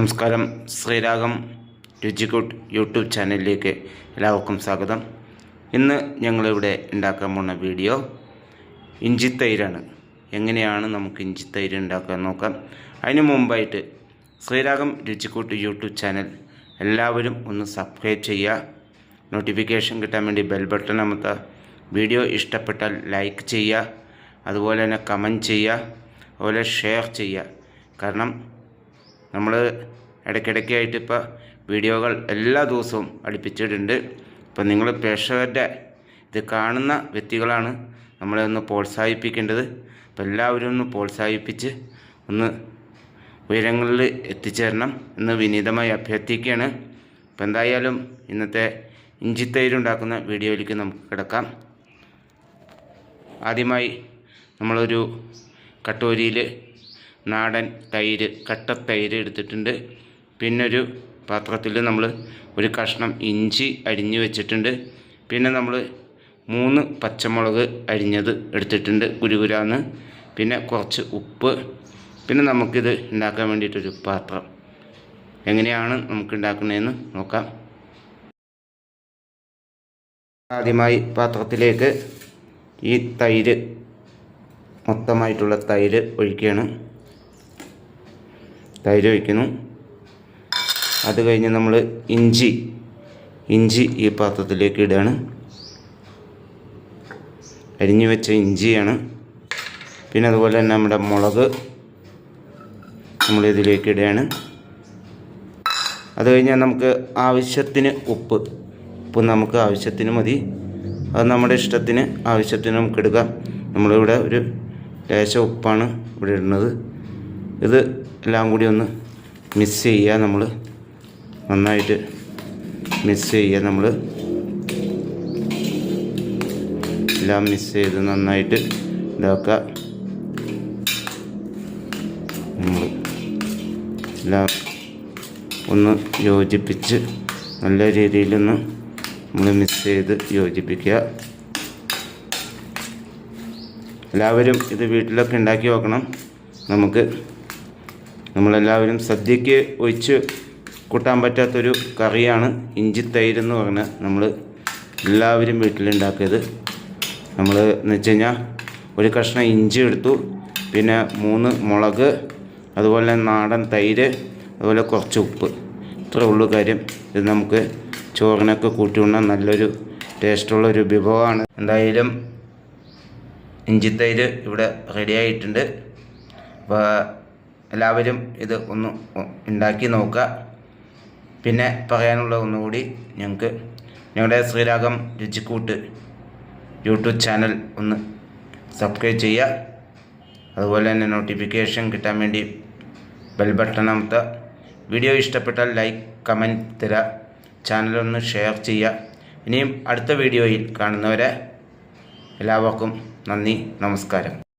നമസ്കാരം. ശ്രീരാഗം രുചികുട്ട് യൂട്യൂബ് ചാനലിലേക്ക് എല്ലാവർക്കും സ്വാഗതം. ഇന്ന് ഞങ്ങളിവിടെ ഉണ്ടാക്കാൻ പോകുന്ന വീഡിയോ ഇഞ്ചിത്തൈരാണ്. എങ്ങനെയാണ് നമുക്ക് ഇഞ്ചിത്തൈര് ഉണ്ടാക്കാൻ നോക്കാം. അതിന് മുമ്പായിട്ട് ശ്രീരാഗം രുചിക്കൂട്ട് യൂട്യൂബ് ചാനൽ എല്ലാവരും ഒന്ന് സബ്സ്ക്രൈബ് ചെയ്യുക. നോട്ടിഫിക്കേഷൻ കിട്ടാൻ വേണ്ടി ബെൽ ബട്ടൺ അമർത്തുക. വീഡിയോ ഇഷ്ടപ്പെട്ടാൽ ലൈക്ക് ചെയ്യുക. അതുപോലെ തന്നെ കമന്റ് ചെയ്യുക. അതുപോലെ ഷെയർ ചെയ്യുക. കാരണം നമ്മൾ ഇടയ്ക്കിടയ്ക്കായിട്ട് ഇപ്പോൾ വീഡിയോകൾ എല്ലാ ദിവസവും അടുപ്പിച്ചിട്ടുണ്ട്. ഇപ്പം നിങ്ങൾ പ്രേക്ഷകരുടെ ഇത് കാണുന്ന വ്യക്തികളാണ് നമ്മളെ ഒന്ന് പ്രോത്സാഹിപ്പിക്കേണ്ടത്. അപ്പോൾ എല്ലാവരും ഒന്ന് പ്രോത്സാഹിപ്പിച്ച് ഒന്ന് ഉയരങ്ങളിൽ എത്തിച്ചേരണം എന്ന് വിനീതമായി അഭ്യർത്ഥിക്കുകയാണ്. അപ്പോൾ എന്തായാലും ഇന്നത്തെ ഇഞ്ചിത്തൈര് ഉണ്ടാക്കുന്ന വീഡിയോയിലേക്ക് നമുക്ക് കിടക്കാം. ആദ്യമായി നമ്മളൊരു കട്ടോരിയിൽ നാടൻ തൈര് കട്ട തൈര് എടുത്തിട്ടുണ്ട്. പിന്നെ ഒരു പാത്രത്തിൽ നമ്മൾ ഒരു കഷ്ണം ഇഞ്ചി അരിഞ്ഞു വെച്ചിട്ടുണ്ട്. പിന്നെ നമ്മൾ മൂന്ന് പച്ചമുളക് അരിഞ്ഞത് എടുത്തിട്ടുണ്ട് ഗുരുകുരാന്ന് പിന്നെ കുറച്ച് ഉപ്പ്. പിന്നെ നമുക്കിത് ഉണ്ടാക്കാൻ വേണ്ടിയിട്ടൊരു പാത്രം. എങ്ങനെയാണ് നമുക്ക് ഉണ്ടാക്കുന്നതെന്ന് നോക്കാം. ആദ്യമായി പാത്രത്തിലേക്ക് ഈ തൈര് മൊത്തമായിട്ടുള്ള തൈര് ഒഴിക്കുകയാണ്. തൈര് ഒഴിക്കുന്നു അത് കഴിഞ്ഞ് നമ്മൾ ഇഞ്ചി ഇഞ്ചി ഈ പാത്രത്തിലേക്ക് ഇടുകയാണ് അരിഞ്ഞു വെച്ച ഇഞ്ചിയാണ്. പിന്നെ അതുപോലെ തന്നെ നമ്മുടെ മുളക് നമ്മളിതിലേക്ക് ഇടുകയാണ്. അത് കഴിഞ്ഞാൽ നമുക്ക് ആവശ്യത്തിന് ഉപ്പ്. ഉപ്പ് നമുക്ക് ആവശ്യത്തിന് മതി. അത് നമ്മുടെ ഇഷ്ടത്തിന് ആവശ്യത്തിന് നമുക്ക് എടുക്കാം നമ്മളിവിടെ ഒരു ലേശ ഉപ്പാണ് ഇവിടെ ഇടുന്നത്. ഇത് എല്ലാം കൂടി ഒന്ന് മിക്സ് ചെയ്യുക നമ്മൾ നന്നായിട്ട് മിക്സ് ചെയ്യുക നമ്മൾ എല്ലാം മിക്സ് ചെയ്ത് നന്നായിട്ട് ഇതാക്കുക നമ്മൾ എല്ലാം ഒന്ന് യോജിപ്പിച്ച് നല്ല രീതിയിലൊന്ന് നമ്മൾ മിക്സ് ചെയ്ത് യോജിപ്പിക്കുക. എല്ലാവരും ഇത് വീട്ടിലൊക്കെ ഉണ്ടാക്കി നോക്കണം നമുക്ക് നമ്മളെല്ലാവരും സദ്യക്ക് ഒഴിച്ച് കൂട്ടാൻ പറ്റാത്തൊരു കറിയാണ് ഇഞ്ചി തൈര് എന്ന് പറഞ്ഞാൽ നമ്മൾ എല്ലാവരും വീട്ടിലുണ്ടാക്കിയത്. നമ്മൾ എന്ന് വെച്ച് കഴിഞ്ഞാൽ ഒരു കഷ്ണം ഇഞ്ചി എടുത്തു പിന്നെ മൂന്ന് മുളക് അതുപോലെ നാടൻ തൈര് അതുപോലെ കുറച്ച് ഉപ്പ്. ഇത്രേ ഉള്ളൂ കാര്യം. ഇത് നമുക്ക് ചോറിനൊക്കെ കൂട്ടി ഉണ്ണാൻ നല്ലൊരു ടേസ്റ്റുള്ളൊരു വിഭവമാണ്. എന്തായാലും ഇഞ്ചിത്തൈര് ഇവിടെ റെഡി ആയിട്ടുണ്ട്. അപ്പോൾ എല്ലാവരും ഇത് ഒന്ന് ഉണ്ടാക്കി നോക്കുക. പിന്നെ പറയാനുള്ള ഒന്നുകൂടി ഞങ്ങൾക്ക് ഞങ്ങളുടെ ശ്രീരാഗം രുചിക്കൂട്ട് യൂട്യൂബ് ചാനൽ ഒന്ന് സബ്സ്ക്രൈബ് ചെയ്യുക. അതുപോലെ തന്നെ നോട്ടിഫിക്കേഷൻ കിട്ടാൻ വേണ്ടി ബെൽ ബട്ടൺ അമർത്തുക. വീഡിയോ ഇഷ്ടപ്പെട്ടാൽ ലൈക്ക് കമന്റ് തരിക. ചാനലൊന്ന് ഷെയർ ചെയ്യുക. ഇനിയും അടുത്ത വീഡിയോയിൽ കാണുന്നവരെ എല്ലാവർക്കും നന്ദി നമസ്കാരം.